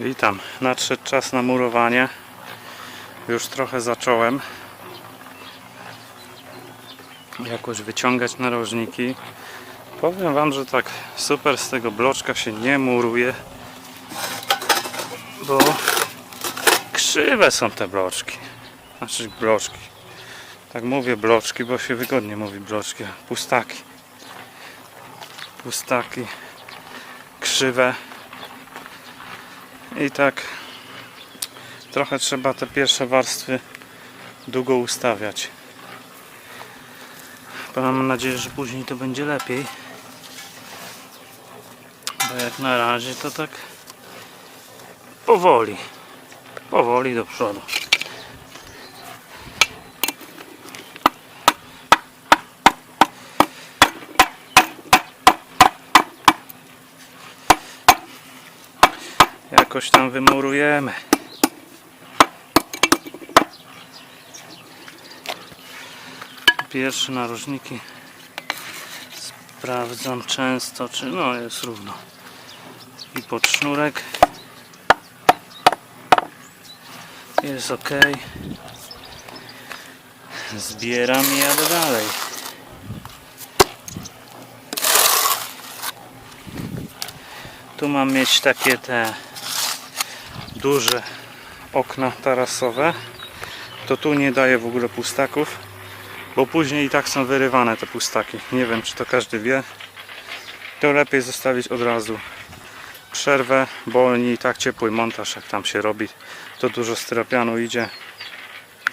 Witam. Nadszedł czas na murowanie. Już trochę zacząłem. Jakoś wyciągać narożniki. Powiem Wam, że tak super z tego bloczka się nie muruje. Bo krzywe są te bloczki. Znaczy bloczki. Tak mówię bloczki, bo się wygodnie mówi bloczki. Pustaki. Pustaki. Krzywe. I tak trochę trzeba te pierwsze warstwy długo ustawiać. Bo Mam nadzieję, że później to będzie lepiej. Bo jak na razie to tak powoli. Powoli do przodu. Jakoś tam wymurujemy. Pierwsze narożniki sprawdzam często, czy no jest równo. I pod sznurek jest ok. Zbieram i jadę dalej. Tu mam mieć takie te duże okna tarasowe. To tu nie daje w ogóle pustaków, bo później i tak są wyrywane te pustaki. Nie wiem, czy to każdy wie. To lepiej zostawić od razu przerwę, bo oni i tak ciepły montaż, jak tam się robi, to dużo styropianu idzie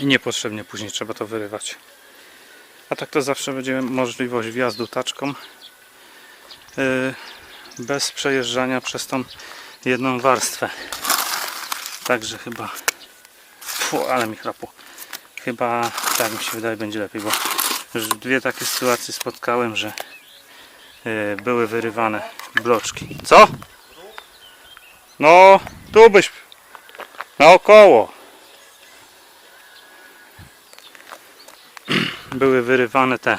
i niepotrzebnie później trzeba to wyrywać. A tak to zawsze będzie możliwość wjazdu taczką yy, bez przejeżdżania przez tą jedną warstwę. Także chyba. Fu, ale mi chrapło. Chyba tak mi się wydaje będzie lepiej, bo już dwie takie sytuacje spotkałem, że yy, były wyrywane bloczki. Co? No, tu byś naokoło. Były wyrywane te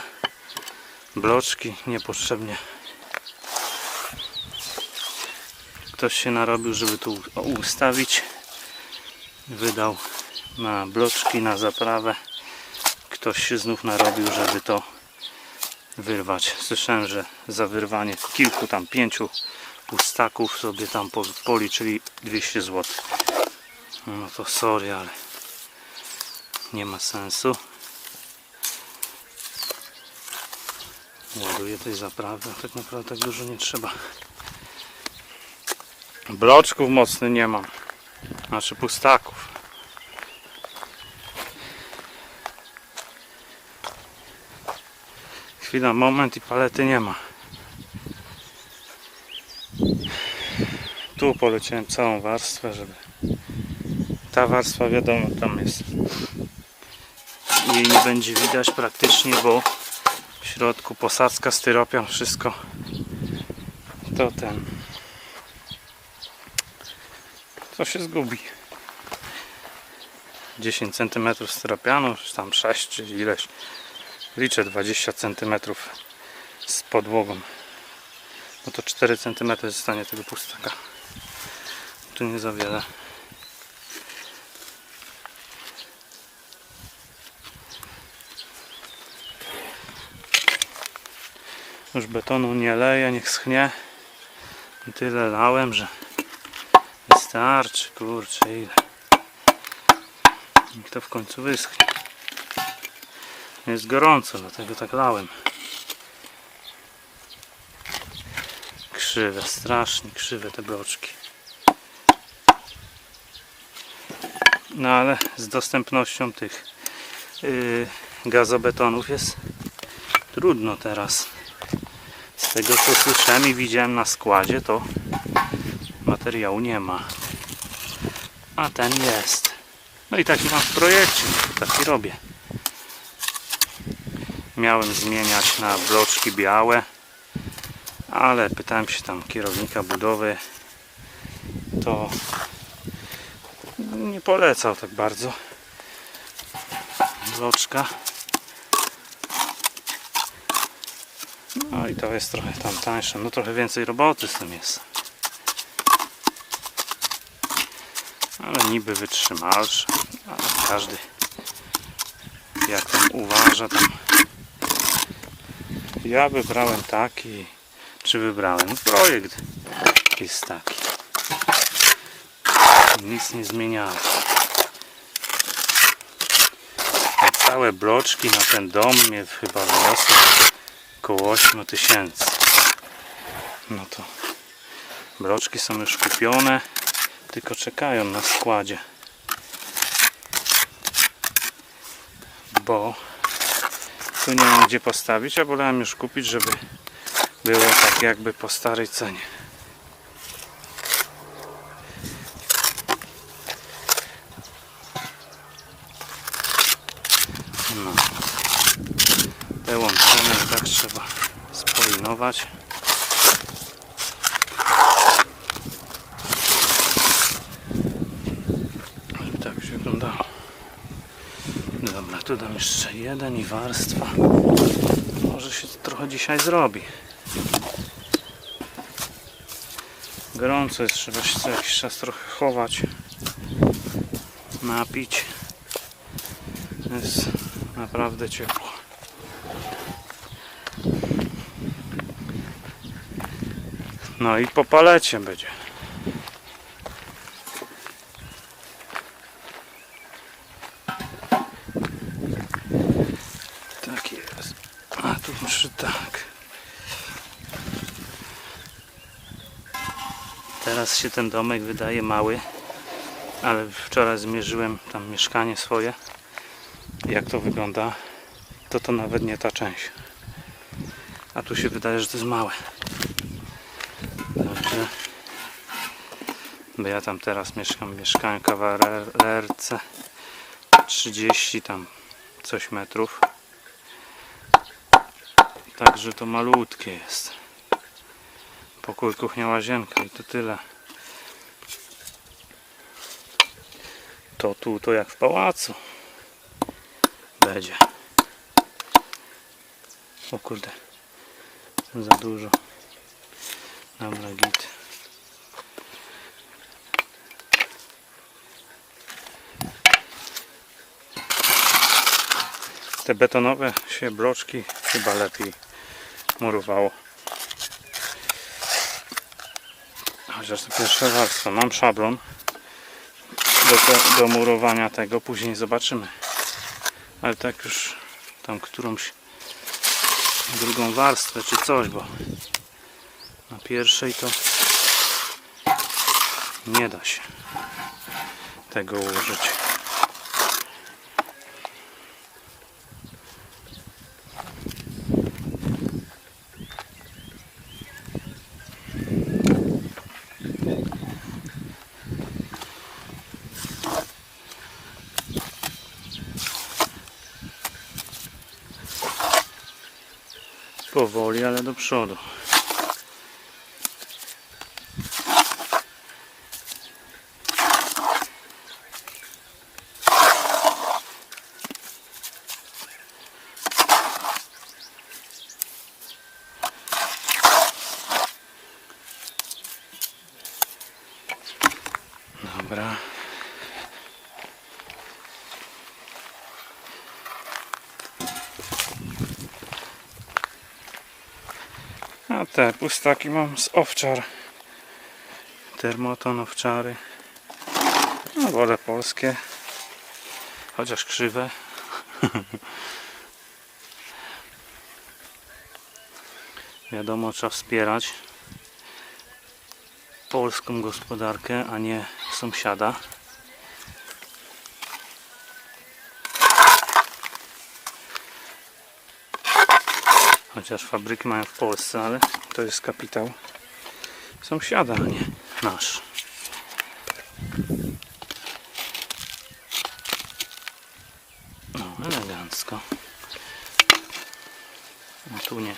bloczki niepotrzebnie. Ktoś się narobił, żeby tu ustawić. Wydał na bloczki, na zaprawę. Ktoś się znów narobił, żeby to wyrwać. Słyszałem, że za wyrwanie kilku tam pięciu pustaków sobie tam po- policzyli 200 zł. No to sorry, ale nie ma sensu. Ładuję tej zaprawy, a tak naprawdę tak dużo nie trzeba. Bloczków mocny nie mam. Znaczy pustaków. Chwila, moment i palety nie ma. Tu poleciałem całą warstwę, żeby ta warstwa wiadomo tam jest. Jej nie będzie widać praktycznie, bo w środku posadzka, styropian, wszystko to ten to się zgubi. 10 cm styropianu, czy tam 6 czy ileś. Liczę 20 cm z podłogą. No to 4 cm zostanie tego pustaka. Tu nie za wiele. Już betonu nie leję, niech schnie. Tyle lałem, że wystarczy, kurczę ile? Niech to w końcu wyschnie. Jest gorąco, dlatego tak lałem. Krzywe, strasznie krzywe te bloczki no ale z dostępnością tych yy, gazobetonów jest trudno teraz. Z tego co słyszałem i widziałem na składzie to materiału nie ma a ten jest. No i taki mam w projekcie. Taki robię. Miałem zmieniać na bloczki białe ale pytałem się tam kierownika budowy. To nie polecał tak bardzo. Bloczka. No i to jest trochę tam tańsze. No trochę więcej roboty z tym jest ale niby wytrzymalszy, ale każdy jak tam uważa tam ja wybrałem taki. Czy wybrałem? Projekt jest taki. Nic nie zmieniałem A całe bloczki na ten dom mnie chyba wyniosły około 8 tysięcy. No to bloczki są już kupione tylko czekają na składzie bo tu nie mam gdzie postawić, a wolałem już kupić, żeby było tak jakby po starej cenie. No. Te łączone i tak trzeba spolinować. I tak się wyglądało. Dobra, tu dam jeden i warstwa. Może się trochę dzisiaj zrobi. Gorąco jest, trzeba się co jakiś czas trochę chować. Napić. Jest naprawdę ciepło. No i po palecie będzie. Tak jest. A tu muszę tak. Teraz się ten domek wydaje mały, ale wczoraj zmierzyłem tam mieszkanie swoje. Jak to wygląda, to to nawet nie ta część. A tu się wydaje, że to jest małe. Także, bo ja tam teraz mieszkam w mieszkaniu kawalerce 30 tam coś metrów. Także to malutkie jest. Pokój, kuchnia, łazienka i to tyle. To tu, to jak w pałacu. Będzie. O kurde. Za dużo. Dobra, git. Te betonowe się bloczki chyba lepiej murowało. Chociaż to pierwsza warstwa. Mam szablon do, do murowania tego. Później zobaczymy. Ale tak już tam którąś drugą warstwę czy coś, bo na pierwszej to nie da się tego ułożyć. Powoli, ale do przodu. Dobra. A te pustaki mam z owczar. Termoton owczary. No wolę polskie. Chociaż krzywe. Wiadomo, trzeba wspierać polską gospodarkę, a nie sąsiada. Chociaż fabryki mają w Polsce, ale to jest kapitał sąsiada, a nie nasz. No, elegancko. A tu nie.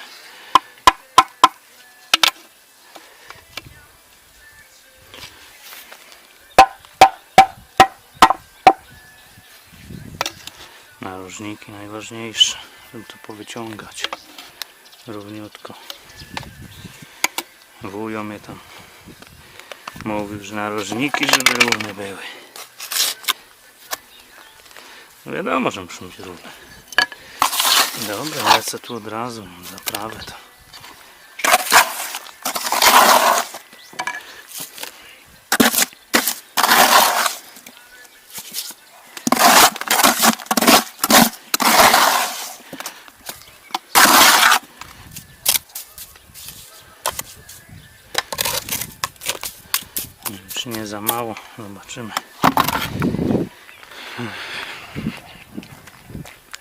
Narożniki najważniejsze, żeby to powyciągać równiutko. Wujo mnie tam mówił, że narożniki, żeby równe były. No wiadomo, że muszą być równe. Dobra, lecę tu od razu, zaprawę to. Za mało? Zobaczymy.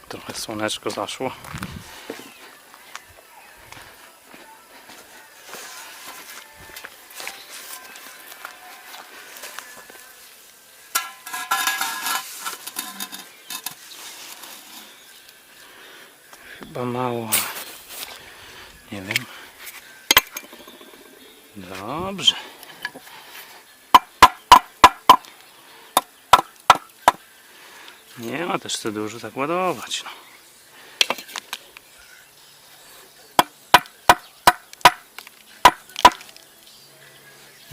Trochę słoneczko zaszło. Chyba mało. Nie wiem. Dobrze. Nie ma też co dużo tak ładować. No.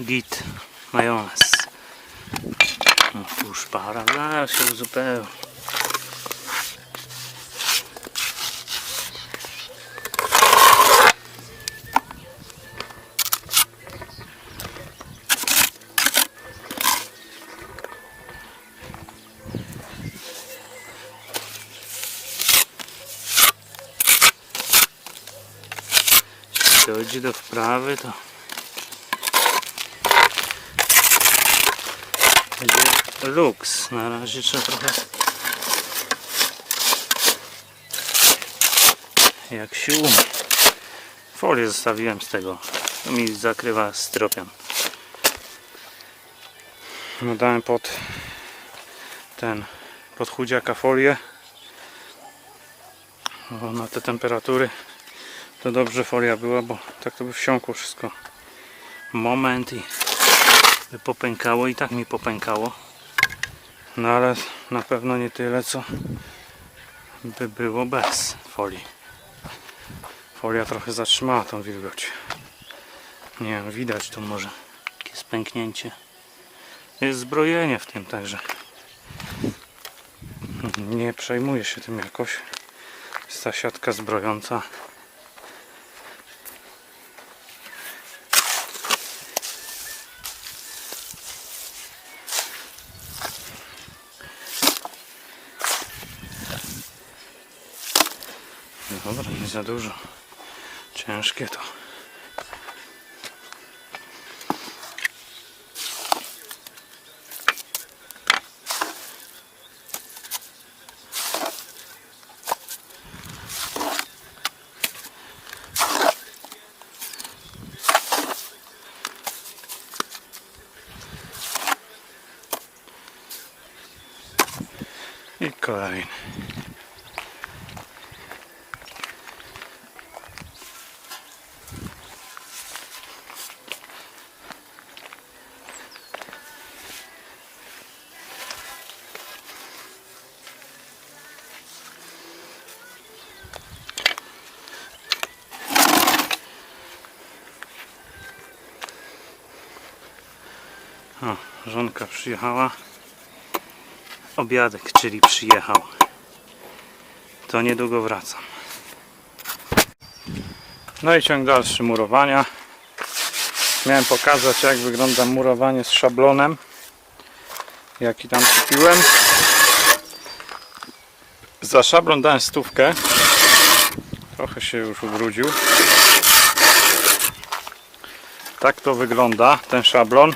Git, majonez. No tu szpara, zaraz się uzupełni. Dojdzie do wprawy, to będzie luks. Na razie trzeba trochę jak się umie. Folię zostawiłem z tego. To mi zakrywa stropian. No dałem pod ten pod chudziaka folię. O, na te temperatury to dobrze folia była, bo tak to by wsiąkło wszystko. Moment i by popękało i tak mi popękało. No ale na pewno nie tyle, co by było bez folii. Folia trochę zatrzymała tą wilgoć. Nie wiem, widać tu może jakieś pęknięcie. Jest zbrojenie w tym, także nie przejmuję się tym jakoś. Jest ta siatka zbrojąca. No Dobra, nie za dużo. Ciężkie to. I kolejny. O, żonka przyjechała. Obiadek, czyli przyjechał. To niedługo wracam. No i ciąg dalszy murowania. Miałem pokazać jak wygląda murowanie z szablonem. Jaki tam kupiłem. Za szablon dałem stówkę. Trochę się już ubrudził. Tak to wygląda ten szablon.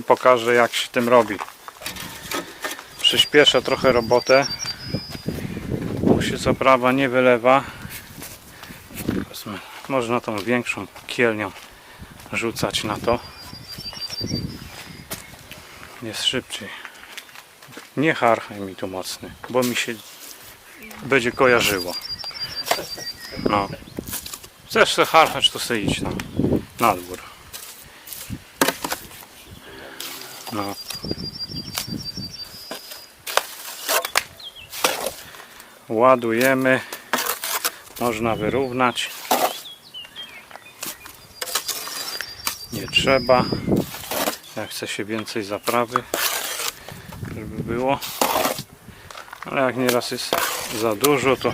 I pokażę jak się tym robi. Przyspieszę trochę robotę. Tu się co prawa nie wylewa. Można tą większą kielnią rzucać na to. Jest szybciej. Nie harchaj mi tu mocny, bo mi się będzie kojarzyło. No. Chcesz se harchać, to se idź no. na dwór. No. Ładujemy. Można wyrównać. Nie trzeba. Jak chce się więcej zaprawy, żeby było. Ale jak nieraz jest za dużo, to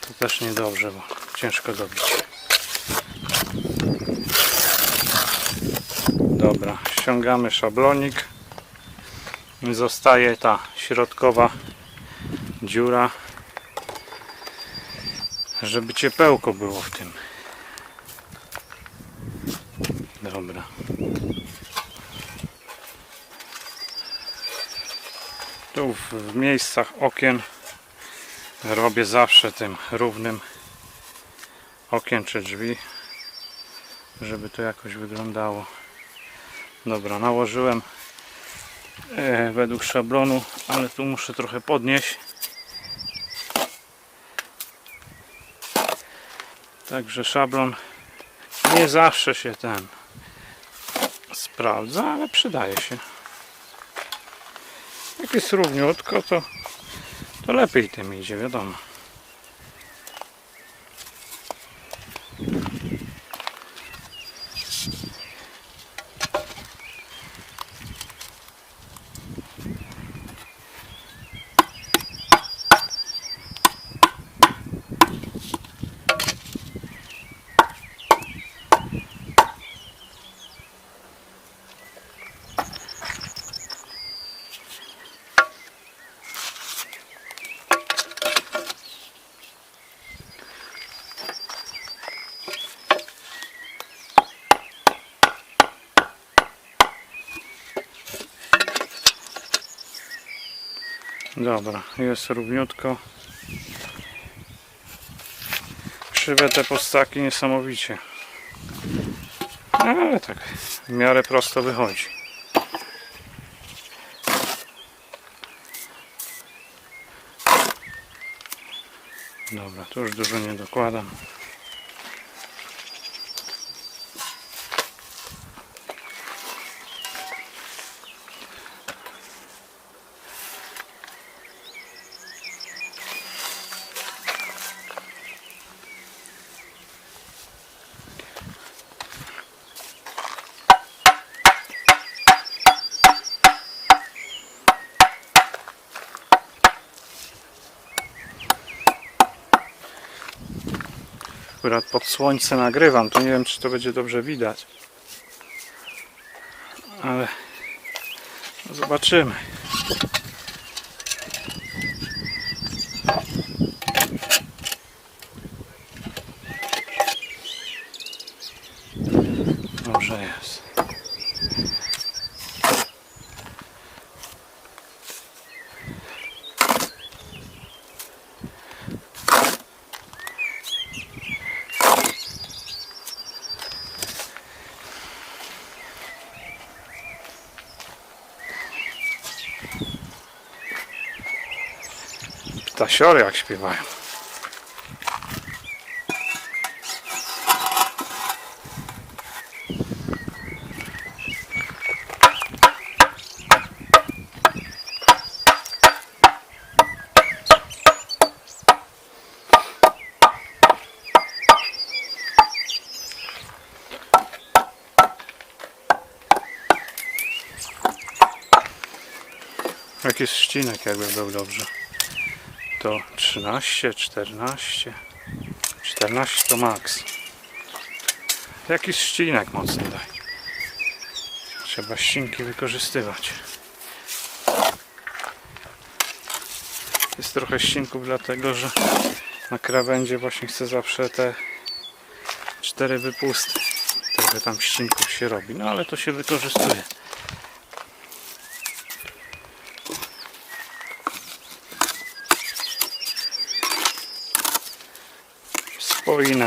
to też niedobrze, bo ciężko dobić. Dobra, ściągamy szablonik. Zostaje ta środkowa dziura, żeby ciepełko było w tym. Dobra. Tu w, miejscach okien robię zawsze tym równym okien czy drzwi, żeby to jakoś wyglądało. Dobra, nałożyłem według szablonu, ale tu muszę trochę podnieść. Także szablon nie zawsze się ten sprawdza, ale przydaje się. Jak jest równiutko, to, to lepiej tym idzie, wiadomo. Dobra, jest równiutko. Krzywe te postaki niesamowicie. Ale tak w miarę prosto wychodzi. Dobra, tu już dużo nie dokładam. Akurat pod słońce nagrywam, to nie wiem czy to będzie dobrze widać. Ale zobaczymy. Dobrze jest. Ptasiory jak śpiewają. Jakiś ścinek jakby był dobrze to 13, 14 14 to maks. Jakiś ścinek mocny daj. Trzeba ścinki wykorzystywać. Jest trochę ścinków dlatego, że na krawędzie właśnie chcę zawsze te cztery wypusty. Trochę tam ścinków się robi, no ale to się wykorzystuje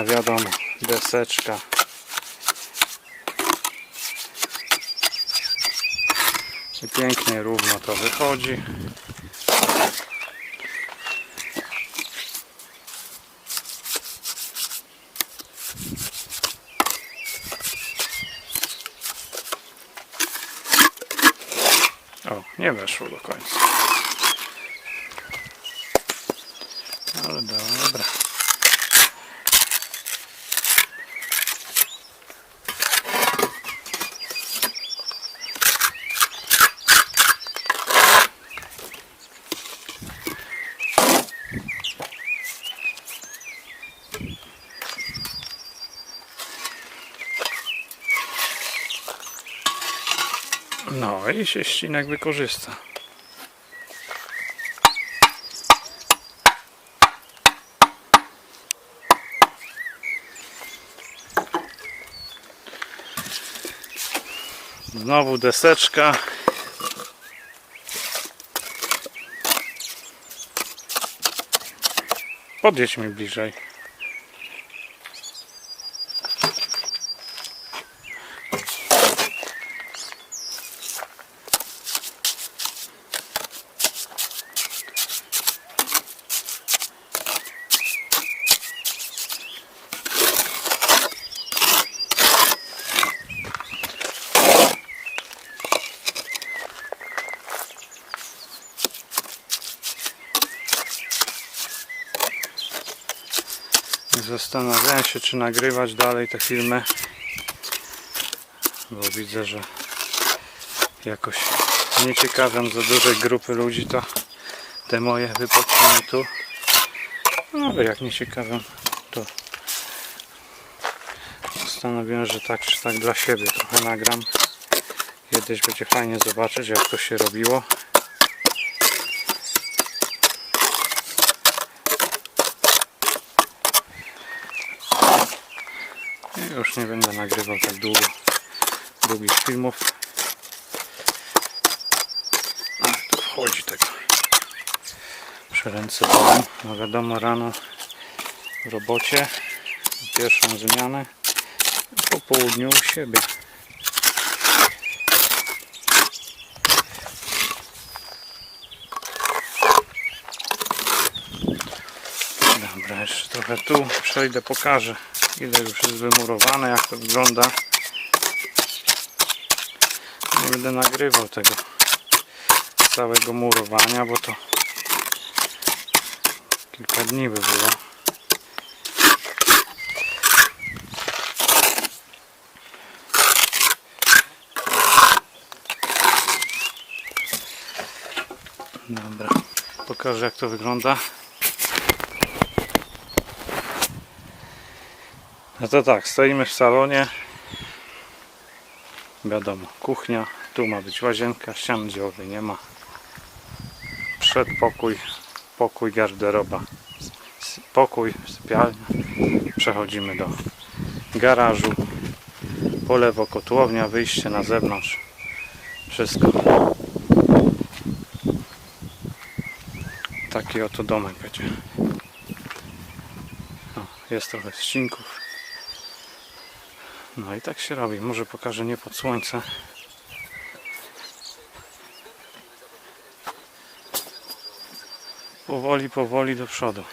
wiadomo, deseczka. I pięknie równo to wychodzi. O, nie weszło do końca. Ale dobra. O, i się ścinek wykorzysta. Znowu deseczka. Podjedź bliżej. Zastanawiałem się, czy nagrywać dalej te filmy, bo widzę, że jakoś nie ciekawiam za dużej grupy ludzi, to te moje wypoczyny tu. No ale jak nie ciekawiam, to postanowiłem, że tak czy tak dla siebie trochę nagram. Kiedyś będzie fajnie zobaczyć, jak to się robiło. Już nie będę nagrywał tak długo długich filmów. A, tu wchodzi tego. Przy ręce bolą. No wiadomo rano w robocie. Pierwszą zmianę. Po południu u siebie. Dobra, jeszcze trochę tu przejdę, pokażę ile już jest wymurowane, jak to wygląda. Nie będę nagrywał tego całego murowania, bo to kilka dni by było. Dobra, pokażę jak to wygląda. No to tak, stoimy w salonie. Wiadomo, kuchnia. Tu ma być łazienka, ścian dziełowej nie ma. Przedpokój, pokój, garderoba. Pokój, sypialnia. Przechodzimy do garażu. Po lewo kotłownia, wyjście na zewnątrz. Wszystko. Taki oto domek będzie. O, jest trochę ścinków. No i tak się robi. Może pokażę nie pod słońce. Powoli, powoli do przodu.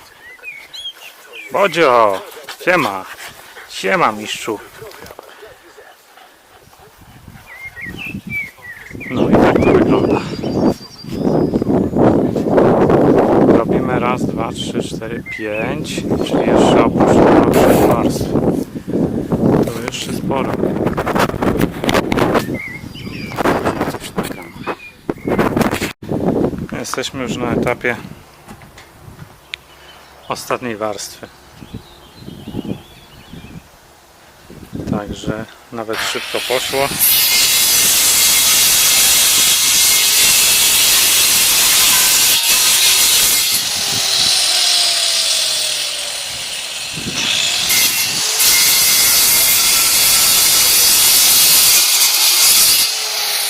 Bodzio! Siema! Siema mistrzu! No i tak to wygląda. Robimy raz, dwa, trzy, cztery, pięć. Czyli jeszcze oprócz tego sześć warstw. To jeszcze sporo. Coś nagram. Jesteśmy już na etapie ostatniej warstwy. Także nawet szybko poszło.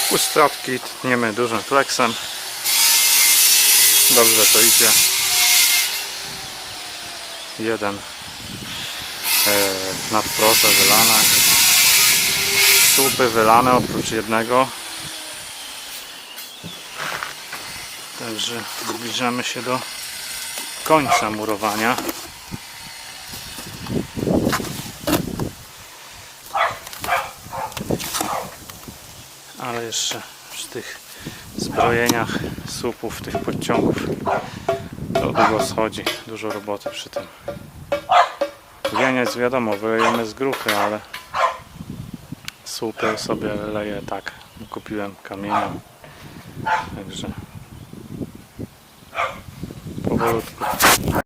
Pustotki tniemy dużym flexem. Dobrze to idzie. Jeden e, nadproże wylane. Słupy wylane oprócz jednego. Także zbliżamy się do końca murowania. ale jeszcze przy tych zbrojeniach słupów, tych podciągów. To długo schodzi, dużo roboty przy tym. Wieniec wiadomo, wylejemy z grupy, ale słupy sobie leję tak, kupiłem kamieniem, także powolutku